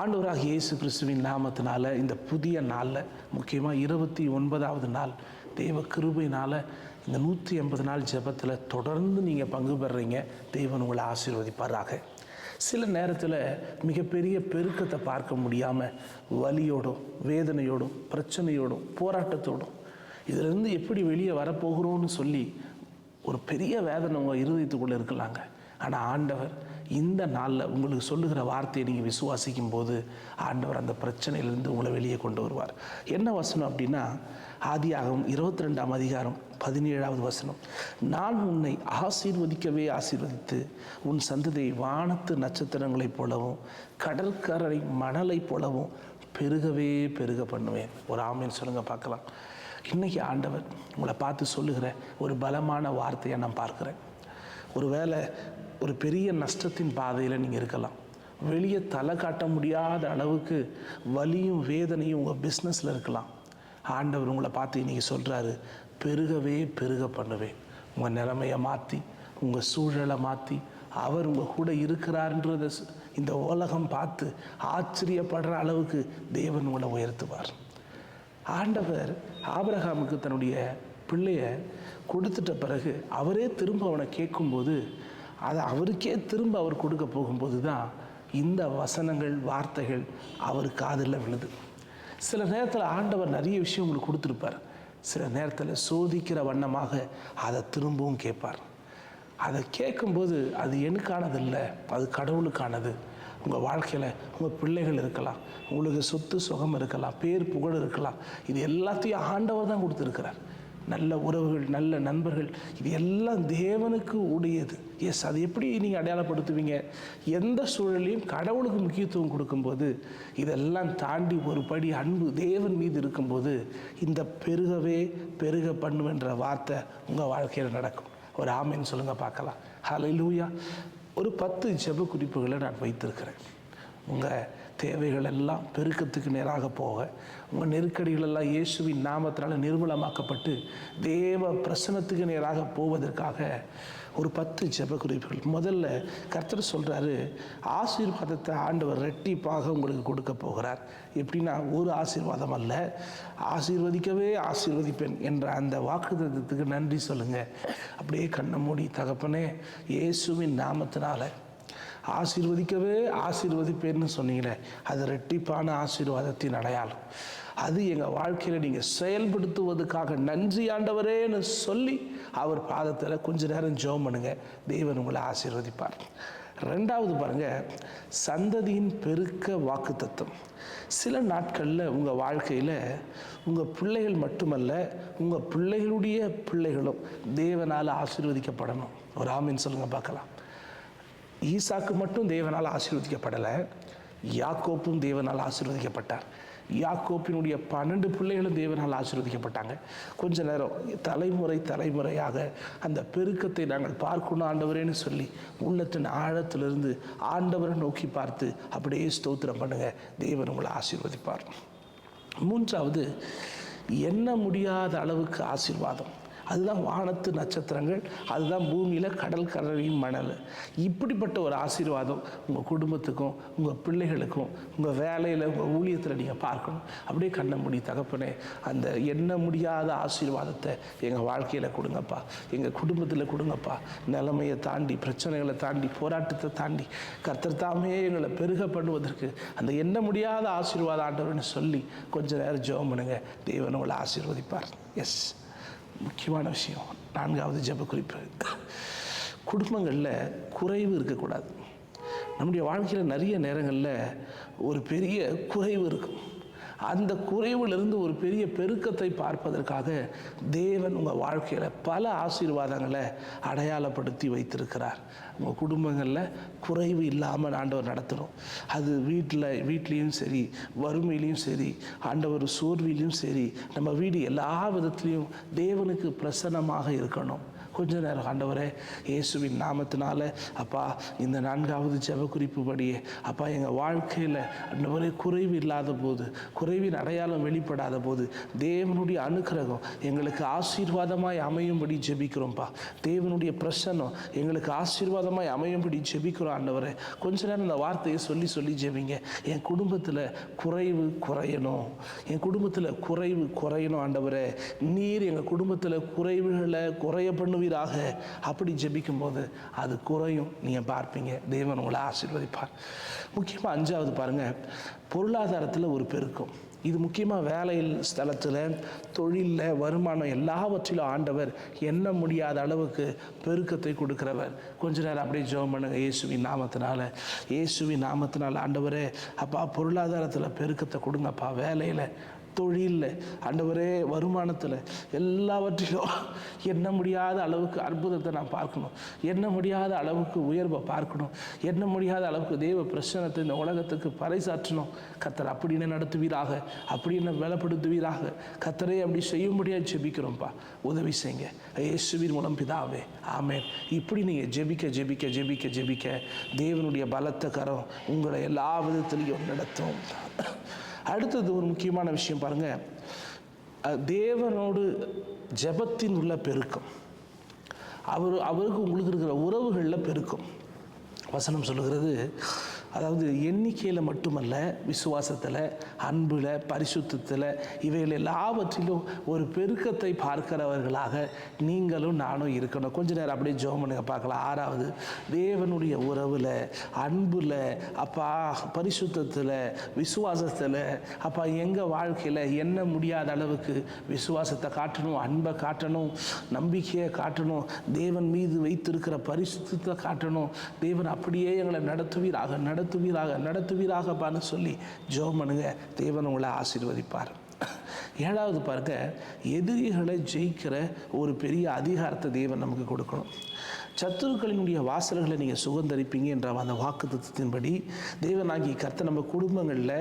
ஆண்டவராக இயேசு கிறிஸ்துவின் நாமத்தினால இந்த புதிய நாளில் முக்கியமாக இருபத்தி ஒன்பதாவது நாள் தெய்வ கிருபையினால் இந்த நூற்றி எண்பது நாள் ஜெபத்தில் தொடர்ந்து நீங்கள் பங்கு பெறுறீங்க தெய்வன் உங்களை ஆசீர்வதிப்பாராக. சில நேரத்தில் மிகப்பெரிய பெருக்கத்தை பார்க்க முடியாமல் வலியோடும் வேதனையோடும் பிரச்சனையோடும் போராட்டத்தோடும் இதிலிருந்து எப்படி வெளியே வரப்போகிறோன்னு சொல்லி ஒரு பெரிய வேதனை உங்கள் இருதயத்துக்குள்ளே இருக்கலாங்க. ஆனால் ஆண்டவர் இந்த நாளில் உங்களுக்கு சொல்லுகிற வார்த்தையை நீங்கள் விசுவாசிக்கும் போது ஆண்டவர் அந்த பிரச்சனையிலேருந்து உங்களை வெளியே கொண்டு வருவார். என்ன வசனம் அப்படின்னா ஆதியாகவும் இருபத்தி ரெண்டாம் அதிகாரம் பதினேழாவது வசனம். நான் உன்னை ஆசீர்வதிக்கவே ஆசீர்வதித்து உன் சந்ததியை வானத்து நட்சத்திரங்களைப் போலவும் கடற்கரை மணலைப் போலவும் பெருகவே பெருக பண்ணுவேன். ஒரு ஆமீன் சொல்லுங்க பார்க்கலாம். இன்றைக்கி ஆண்டவர் உங்களை பார்த்து சொல்லுகிற ஒரு பலமான வார்த்தையை நான் பார்க்குறேன். ஒருவேளை ஒரு பெரிய நஷ்டத்தின் பாதையில் நீங்கள் இருக்கலாம். வெளியே தலை காட்ட முடியாத அளவுக்கு வலியும் வேதனையும் உங்கள் பிஸ்னஸில் இருக்கலாம். ஆண்டவர் உங்களை பார்த்து இன்றைக்கி சொல்கிறாரு பெருகவே பெருக பண்ணுவேன். உங்கள் நிலைமையை மாற்றி உங்கள் சூழலை மாற்றி அவர் உங்கள் கூட இருக்கிறார்ன்றத இந்த உலகம் பார்த்து ஆச்சரியப்படுற அளவுக்கு தேவன் உங்களை உயர்த்துவார். ஆண்டவர் ஆபிரகாமுக்கு தன்னுடைய பிள்ளைய கொடுத்துட்ட பிறகு அவரே திரும்ப அவனை கேட்கும்போது அதை அவருக்கே திரும்ப அவர் கொடுக்க போகும்போது தான் இந்த வசனங்கள் வார்த்தைகள் அவர் காதில் விழுது. சில நேரத்தில் ஆண்டவர் நிறைய விஷயம் உங்களுக்கு கொடுத்துருப்பார். சில நேரத்தில் சோதிக்கிற வண்ணமாக அதை திரும்பவும் கேட்பார். அதை கேட்கும்போது அது எனக்கானது இல்லை அது கடவுளுக்கானது. உங்கள் வாழ்க்கையில் உங்கள் பிள்ளைகள் இருக்கலாம் உங்களுக்கு சொத்து சுகம் இருக்கலாம் பேர் புகழ் இருக்கலாம். இது எல்லாத்தையும் ஆண்டவர் தான் கொடுத்துருக்கிறார். நல்ல உறவுகள் நல்ல நண்பர்கள் இது எல்லாம் தேவனுக்கு உடையது. எஸ் அது எப்படி நீங்கள் அடையாளப்படுத்துவீங்க? எந்த சூழலையும் கடவுளுக்கு முக்கியத்துவம் கொடுக்கும்போது இதெல்லாம் தாண்டி ஒரு படி அன்பு தேவன் மீது இருக்கும்போது இந்த பெருகவே பெருக பண்ணுவேன்ற வார்த்தை உங்கள் வாழ்க்கையில் நடக்கும். ஒரு ஆமைன்னு சொல்லுங்கள் பார்க்கலாம். ஹalleluya ஒரு பத்து ஜெப குறிப்புகளை நான் வைத்திருக்கிறேன். உங்கள் தேவைகள் எல்லாம் பெருக்கத்துக்கு நேராக போக உங்கள் நெருக்கடிகள் எல்லாம் இயேசுவின் நாமத்தினால் நிர்மூலமாக்கப்பட்டு தேவ பிரசனத்துக்கு நேராக போவதற்காக ஒரு பத்து ஜெப குறிப்புகள் முதல்ல கர்த்தர் சொல்கிறாரு ஆசீர்வாதத்தை ஆண்டவர் ரெட்டிப்பாக உங்களுக்கு கொடுக்க போகிறார். எப்படின்னா ஒரு ஆசீர்வாதம் அல்ல ஆசீர்வதிக்கவே ஆசீர்வதிப்பேன் என்ற அந்த வாக்குத்தத்துக்கு நன்றி சொல்லுங்கள் அப்படியே கண்ணை மூடி தகப்பனே இயேசுவின் நாமத்தினால ஆசீர்வதிக்கவே ஆசீர்வதிப்பேன்னு சொன்னீங்களே அது ரெட்டிப்பான ஆசீர்வாதத்தின் அடையாளம். அது எங்கள் வாழ்க்கையில் நீங்கள் செயல்படுத்துவதற்காக நன்றி ஆண்டவரேன்னு சொல்லி அவர் பாதத்தில் கொஞ்ச நேரம் ஜோம் பண்ணுங்க தேவன் உங்களை ஆசீர்வதிப்பார். ரெண்டாவது பாருங்கள் சந்ததியின் பெருக்க வாக்குத்தத்தம். சில நாட்களில் உங்கள் வாழ்க்கையில் உங்கள் பிள்ளைகள் மட்டுமல்ல உங்கள் பிள்ளைகளுடைய பிள்ளைகளும் தேவனால் ஆசீர்வதிக்கப்படணும். ஒரு ஆமின்னு சொல்லுங்கள் பார்க்கலாம். ஈசாக்கு மட்டும் தேவனால் ஆசீர்வதிக்கப்படலை யாக்கோப்பும் தேவனால் ஆசீர்வதிக்கப்பட்டார். யாக்கோப்பினுடைய பன்னெண்டு பிள்ளைகளும் தேவனால் ஆசீர்வதிக்கப்பட்டாங்க. கொஞ்ச நேரம் தலைமுறை தலைமுறையாக அந்த பெருக்கத்தை நாங்கள் பார்க்கணும் ஆண்டவரேன்னு சொல்லி உள்ளத்தின் ஆழத்திலிருந்து ஆண்டவரை நோக்கி பார்த்து அப்படியே ஸ்தோத்திரம் பண்ணுங்கள் தேவன் உங்களை ஆசீர்வதிப்பார். மூன்றாவது என்ன முடியாத அளவுக்கு ஆசீர்வாதம். அதுதான் வானத்து நட்சத்திரங்கள் அதுதான் பூமியில் கடல் கடலின் மணல். இப்படிப்பட்ட ஒரு ஆசீர்வாதம் உங்கள் குடும்பத்துக்கும் உங்கள் பிள்ளைகளுக்கும் உங்கள் வேலையில் உங்கள் ஊழியத்தில் நீங்கள் பார்க்கணும். அப்படியே கண்ண முடி தகப்பனே அந்த எண்ண முடியாத ஆசீர்வாதத்தை எங்கள் வாழ்க்கையில் கொடுங்கப்பா. எங்கள் குடும்பத்தில் கொடுங்கப்பா. நிலைமையை தாண்டி பிரச்சனைகளை தாண்டி போராட்டத்தை தாண்டி கர்த்தர் தாமே எங்களை பெருக பண்ணுவதற்கு அந்த எண்ண முடியாத ஆசீர்வாத ஆண்டவர்னு சொல்லி கொஞ்ச நேரம் ஜோம் பண்ணுங்க. தேவன் உங்களை ஆசீர்வதிப்பார். எஸ் முக்கியமான விஷயம் நான்காவது ஜெப குறிப்பு. குடும்பங்களில் குறைவு இருக்கக்கூடாது. நம்முடைய வாழ்க்கையில் நிறைய நேரங்களில் ஒரு பெரிய குறைவு இருக்கும். அந்த குறைவிலிருந்து ஒரு பெரிய பெருக்கத்தை பார்ப்பதற்காக தேவன் உங்கள் வாழ்க்கையில் பல ஆசீர்வாதங்களை அடையாளப்படுத்தி வைத்திருக்கிறார். உங்கள் குடும்பங்களில் குறைவு இல்லாமல் ஆண்டவர் நடத்தணும். அது வீட்டில் வீட்லேயும் சரி வறுமையிலையும் சரி ஆண்டவர் சோர்விலையும் சரி நம்ம வீடு எல்லா விதத்துலேயும் தேவனுக்கு பிரசன்னமாக இருக்கணும். கொஞ்ச நேரம் ஆண்டவரே இயேசுவின் நாமத்தினால அப்பா இந்த நான்காவது ஜெப குறிப்புபடியே அப்பா எங்கள் வாழ்க்கையில் ஆண்டவரே குறைவு இல்லாத போது குறைவின் அடையாளம் வெளிப்படாத போது தேவனுடைய அனுக்கிரகம் எங்களுக்கு ஆசீர்வாதமாய் அமையும்படி ஜெபிக்கிறோம்ப்பா. தேவனுடைய பிரசனம் எங்களுக்கு ஆசீர்வாதமாய் அமையும்படி ஜெபிக்கிறோம் ஆண்டவரே. கொஞ்ச நேரம் இந்த வார்த்தையை சொல்லி சொல்லி ஜெபிங்க. என் குடும்பத்தில் குறைவு குறையணும். என் குடும்பத்தில் குறைவு குறையணும் ஆண்டவரே. நீர் எங்கள் குடும்பத்தில் குறைவுகளை குறைய பண்ணுவீராக அப்படி ஜெபிக்கும்போது அது குறையும். நீங்கள் பார்ப்பீங்க. தேவன் உங்களை ஆசீர்வதிப்பார். முக்கியமாக அஞ்சாவது பாருங்கள் பொருளாதாரத்தில் ஒரு பெருக்கம். இது முக்கியமாக வேலையில் ஸ்தலத்தில் தொழிலில் வருமானம் எல்லாவற்றிலும் ஆண்டவர் எண்ண முடியாத அளவுக்கு பெருக்கத்தை கொடுக்குறவர். கொஞ்ச நேரம் அப்படியே ஜெபம் பண்ணுங்க. இயேசுவின் நாமத்தினால இயேசுவின் நாமத்தினால் ஆண்டவரே அப்பா பொருளாதாரத்தில் பெருக்கத்தை கொடுங்கப்பா. வேலையில் தொழிலில். ஆண்டவரே வருமானத்தில் எல்லாவற்றிலும் எண்ண முடியாத அளவுக்கு அற்புதத்தை நான் பார்க்கணும். எண்ண முடியாத அளவுக்கு உயர்வை பார்க்கணும். எண்ண முடியாத அளவுக்கு தெய்வ பிரச்சனத்தை இந்த உலகத்துக்கு பறைசாற்றணும். கத்தர் அப்படின்னு நடத்துவீராக. அப்படின்னு பலப்படுத்துவீராக. கத்தரை அப்படி செய்யும்படியாக ஜெபிக்கிறோம்ப்பா. உதவி செய்யுங்க இயேசுவின் மூலம் பிதாவே. ஆமேன். இப்படி நீங்கள் ஜெபிக்க ஜெபிக்க ஜெபிக்க ஜெபிக்க தேவனுடைய பலத்த கரம் உங்களை எல்லா விதத்திலையும் நடத்தும். அடுத்தது ஒரு முக்கியமான விஷயம் பாருங்க. தேவனோடு ஜெபத்தின் உள்ள பெருக்கம். அவர் அவருக்கு உங்களுக்கு இருக்கிற உறவுகளில் பெருக்கம். வசனம் சொல்லுகிறது அதாவது எண்ணிக்கையில் மட்டுமல்ல விசுவாசத்தில் அன்பில் பரிசுத்தத்தில் இவைகள் எல்லாவற்றிலும் ஒரு பெருக்கத்தை பார்க்கிறவர்களாக நீங்களும் நானும் இருக்கணும். கொஞ்ச நேரம் அப்படியே ஜோம் பண்ணுங்க பார்க்கலாம். ஆறாவது தேவனுடைய உறவில் அன்பில் அப்பா பரிசுத்தத்தில் விசுவாசத்தில் அப்பா எங்கள் வாழ்க்கையில் என்ன முடியாத அளவுக்கு விசுவாசத்தை காட்டணும் அன்பை காட்டணும் நம்பிக்கையை காட்டணும் தேவன் மீது வைத்திருக்கிற பரிசுத்தத்தை காட்டணும் தேவன் அப்படியே எங்களை நடத்துவீராக. நடத்துவீராக நடத்துவீராகப்பான்னு சொல்லி ஜோமனுங்க பண்ணுங்க. தேவன் உங்களை ஆசீர்வதிப்பார். ஏழாவது பாருங்க எதிரிகளை ஜெயிக்கிற ஒரு பெரிய அதிகாரத்தை தேவன் நமக்கு கொடுக்கணும். சத்துருக்களினுடைய வாசல்களை நீங்கள் சுகந்தரிப்பீங்க என்ற அந்த வாக்கு தத்துவத்தின்படி தேவனாகி கர்த்த நம்ம குடும்பங்களில்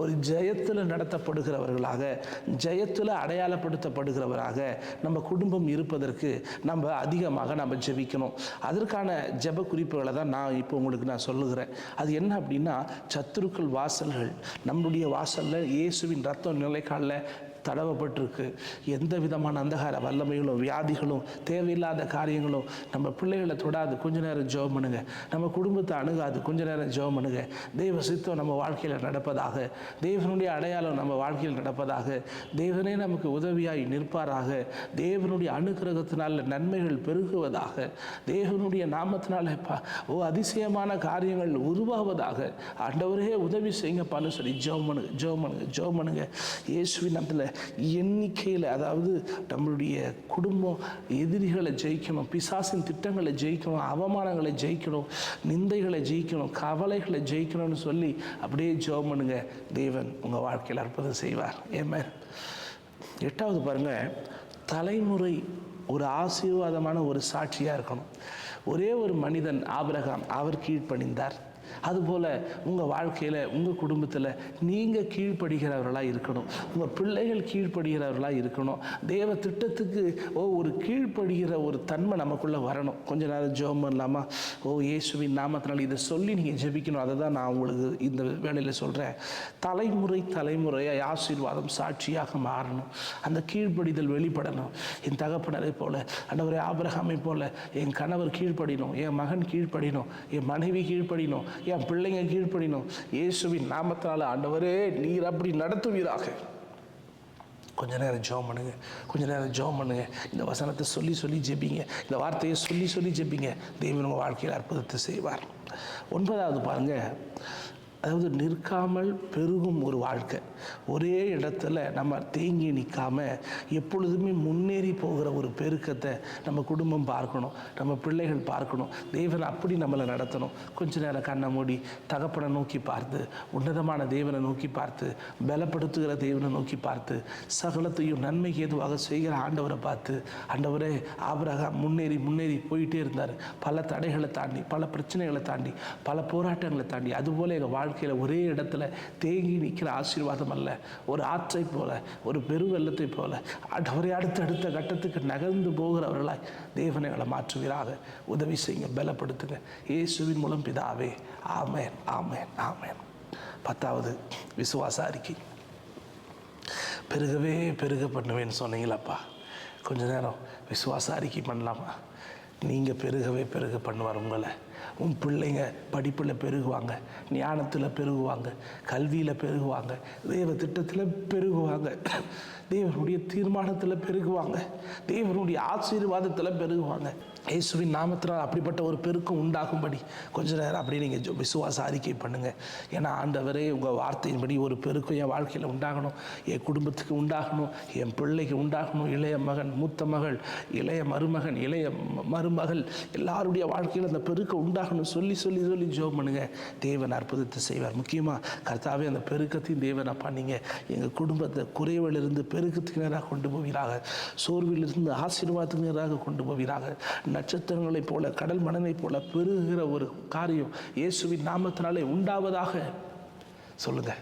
ஒரு ஜெயத்தில் நடத்தப்படுகிறவர்களாக ஜெயத்தில் அடையாளப்படுத்தப்படுகிறவராக நம்ம குடும்பம் இருப்பதற்கு நம்ம அதிகமாக நம்ம ஜெபிக்கணும். அதற்கான ஜெப குறிப்புகளை தான் நான் இப்போ உங்களுக்கு நான் சொல்லுகிறேன். அது என்ன அப்படின்னா சத்துருக்கள் வாசல்கள் நம்முடைய வாசலில் இயேசுவின் ரத்தம் நிலைக்காலில் தடவப்பட்டிருக்கு. எந்த விதமான அந்தகார வல்லமைகளும் வியாதிகளும் தேவையில்லாத காரியங்களும் நம்ம பிள்ளைகளை தொடாது. கொஞ்ச நேரம் ஜோம் பண்ணுங்க. நம்ம குடும்பத்தை அணுகாது. கொஞ்ச நேரம் ஜோம் பண்ணுங்க. தெய்வ சித்தம் நம்ம வாழ்க்கையில் நடப்பதாக தேவனுடைய அடையாளம் நம்ம வாழ்க்கையில் நடப்பதாக தேவனே நமக்கு உதவியாய் நிற்பாராக. தேவனுடைய அனுக்கிரகத்தினால் நன்மைகள் பெருகுவதாக தேவனுடைய நாமத்தினால ஓ அதிசயமான காரியங்கள் உருவாவதாக. ஆண்டவரே உதவி செய்யுங்கப்பான்னு சொல்லி ஜோம் பண்ணுங்க ஜோம் பண்ணுங்க ஜோம் பண்ணுங்க. இயேசுவின் நாமத்தில் எண்ணிக்கையில் அதாவது நம்மளுடைய குடும்பம் எதிரிகளை ஜெயிக்கணும் பிசாசின் திட்டங்களை ஜெயிக்கணும் அவமானங்களை ஜெயிக்கணும் நிந்தைகளை ஜெயிக்கணும் கவலைகளை ஜெயிக்கணும்னு சொல்லி அப்படியே ஜெபம் பண்ணுங்க. தேவன் உங்கள் வாழ்க்கையில் அற்புதம் செய்வார். ஏமே எட்டாவது பாருங்க தலைமுறை ஒரு ஆசீர்வாதமான ஒரு சாட்சியாக இருக்கணும். ஒரே ஒரு மனிதன் ஆபிரகாம் அவர் கீழ்ப்பணிந்தார். அதுபோல் உங்கள் வாழ்க்கையில் உங்கள் குடும்பத்தில் நீங்கள் கீழ்ப்படுகிறவர்களாக இருக்கணும். உங்கள் பிள்ளைகள் கீழ்ப்படுகிறவர்களாக இருக்கணும். தேவ திட்டத்துக்கு ஓ ஒரு கீழ்ப்படுகிற ஒரு தன்மை நமக்குள்ளே வரணும். கொஞ்ச நேரம் ஜோமம் பண்ணலாமா? ஓ இயேசுவின் நாமத்தினால் இதை சொல்லி நீங்கள் ஜெபிக்கணும். அதை தான் நான் உங்களுக்கு இந்த வேலையில் சொல்கிறேன் தலைமுறை தலைமுறையாக ஆசீர்வாதம் சாட்சியாக மாறணும். அந்த கீழ்ப்படிதல் வெளிப்படணும். என் தகப்பனரை போல அண்டவரை ஆபரகாமை போல என் கணவர் கீழ்ப்படினோம் என் மகன் கீழ்ப்படினோம் என் மனைவி கீழ்ப்படினோம் என் பிள்ளைங்க கீழ்ப்படினோம் இயேசுவின் நாமத்தினால ஆண்டவரே நீர் அப்படி நடத்துவீராக. கொஞ்ச நேரம் ஜோம் பண்ணுங்க. கொஞ்ச நேரம் ஜெபம் பண்ணுங்க. இந்த வசனத்தை சொல்லி சொல்லி ஜெபிங்க. இந்த வார்த்தையை சொல்லி சொல்லி ஜெபிங்க. தெய்வம் உங்கள் வாழ்க்கையில் அற்புதத்தை செய்வார். ஒன்பதாவது பாருங்க. அதாவது நிற்காமல் பெருகும் ஒரு வாழ்க்கை. ஒரே இடத்துல நம்ம தேங்கி நிற்காமல் எப்பொழுதுமே முன்னேறி போகிற ஒரு பெருக்கத்தை நம்ம குடும்பம் பார்க்கணும். நம்ம பிள்ளைகள் பார்க்கணும். தேவன் அப்படி நம்மளை நடத்தணும். கொஞ்ச நேரம் கண்ணை மூடி தகப்பனை நோக்கி பார்த்து உன்னதமான தேவனை நோக்கி பார்த்து பலப்படுத்துகிற தேவனை நோக்கி பார்த்து சகலத்தையும் நன்மைக்கு ஏதுவாக செய்கிற ஆண்டவரை பார்த்து ஆண்டவரே ஆபரகா முன்னேறி முன்னேறி போயிட்டே இருந்தார். பல தடைகளை தாண்டி பல பிரச்சனைகளை தாண்டி பல போராட்டங்களை தாண்டி அதுபோல் எங்கள் வாழ்க்கை வாழ்க்கையில் ஒரே இடத்துல தேங்கி நிற்கிற ஆசீர்வாதம் அல்ல. ஒரு ஆற்றை போல ஒரு பெருவெள்ளத்தை போல. அவரை அடுத்த அடுத்த கட்டத்துக்கு நகர்ந்து போகிறவர்களாய் தேவனை எங்களை மாற்றுவீராக. உதவி செய்யுங்க பலப்படுத்துங்க. இயேசுவின் மூலம் பிதாவே ஆமேன் ஆமேன் ஆமேன். பத்தாவது விசுவாச அறிக்கை. பெருகவே பெருக பண்ணுவேன்னு சொன்னீங்களப்பா. கொஞ்ச நேரம் விசுவாச அறிக்கை பண்ணலாமா? நீங்கள் பெருகவே பெருக பண்ணுவார் உங்களை. உன் பிள்ளைங்க படிப்பில் பெருகுவாங்க ஞானத்தில் பெருகுவாங்க கல்வியில் பெருகுவாங்க தேவ திட்டத்தில் பெருகுவாங்க தேவனுடைய தீர்மானத்தில் பெருகுவாங்க தேவனுடைய ஆசீர்வாதத்தில் பெருகுவாங்க. இயேசுவின் நாமத்தினால் அப்படிப்பட்ட ஒரு பெருக்கம் உண்டாகும்படி கொஞ்ச நேரம் அப்படியே நீங்கள் விசுவாச அறிக்கை பண்ணுங்கள் ஏன்னா ஆண்டவரே உங்கள் வார்த்தையின்படி ஒரு பெருக்கம் என் வாழ்க்கையில் உண்டாகணும். என் குடும்பத்துக்கு உண்டாகணும். என் பிள்ளைக்கு உண்டாகணும். இளைய மகன் மூத்த மகள் இளைய மருமகன் இளைய மருமகள் எல்லாருடைய வாழ்க்கையில் அந்த பெருக்கம் உண்டாகணும். சொல்லி சொல்லி சொல்லி ஜோம் பண்ணுங்க. தேவன் அற்புதத்தை செய்வார். முக்கியமாக கர்த்தாவே அந்த பெருக்கத்தையும் தேவன் அப்பா நீங்கள் எங்கள் குடும்பத்தை குறைவிலிருந்து பெருக்கத்துக்கு நேராக கொண்டு போவீராக. சோர்விலிருந்து ஆசீர்வாதத்துக்கு நேராக கொண்டு போவீராக. நட்சத்திரங்களைப் போல கடல் மணலைப் போல பெருகிற ஒரு காரியம் இயேசுவின் நாமத்தினாலே உண்டாவதாக சொல்லுங்க.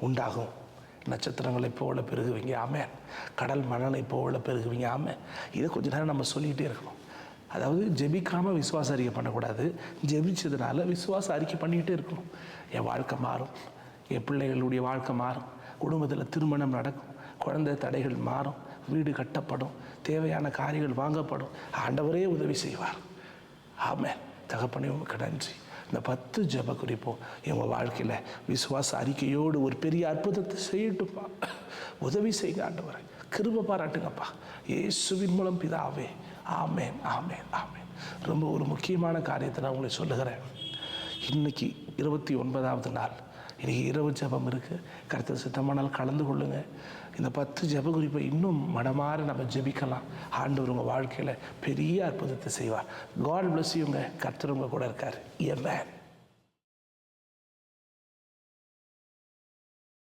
உண்டாகும். நட்சத்திரங்களைப் போல பெருகுவீங்க. ஆமென். கடல் மணலை போல பெருகுவீங்க. ஆமென். இதை கொஞ்ச நேரம் நம்ம சொல்லிக்கிட்டே இருக்கணும். அதாவது ஜெபிக்காமல் விசுவாச அறிக்கை பண்ணக்கூடாது. ஜெபிச்சதுனால விசுவாச அறிக்கை பண்ணிக்கிட்டே இருக்கணும். என் வாழ்க்கை மாறும். என் பிள்ளைகளுடைய வாழ்க்கை மாறும். குடும்பத்தில் திருமணம் நடக்கும். குழந்தை தடைகள் மாறும். வீடு கட்டப்படும் தேவையான காரியங்கள் வாங்கப்படும். ஆண்டவரே உதவி செய்வார். ஆமே தகப்பனே உங்களுக்கு நன்றி. இந்த பத்து ஜெப குறிப்போம் எங்கள் வாழ்க்கையில் விசுவாச அறிக்கையோடு ஒரு பெரிய அற்புதத்தை செய்யட்டும்ப்பா. உதவி செய்யுங்க ஆண்டவரை. கிருப பாராட்டுங்கப்பா. இயேசுவின் மூலம் பிதாவே. ஆமேன் ஆமேன் ஆமேன். ரொம்ப ஒரு முக்கியமான காரியத்தை நான் உங்களுக்கு சொல்லுகிறேன். இன்னைக்கு இருபத்தி ஒன்பதாவது நாள். இன்னைக்கு இரவு ஜெபம் இருக்குது கருத்து சித்தமானால் கலந்து கொள்ளுங்கள் இந்த பத்து ஜெப குறிப்பை இன்னும் மனமாற நம்ம ஜெபிக்கலாம். ஆண்டவர் உங்கள் வாழ்க்கையில் பெரிய அற்புதத்தை செய்வார். காட் பிளஸ் இவங்க உங்க கர்த்தர் கூட இருக்கார். என்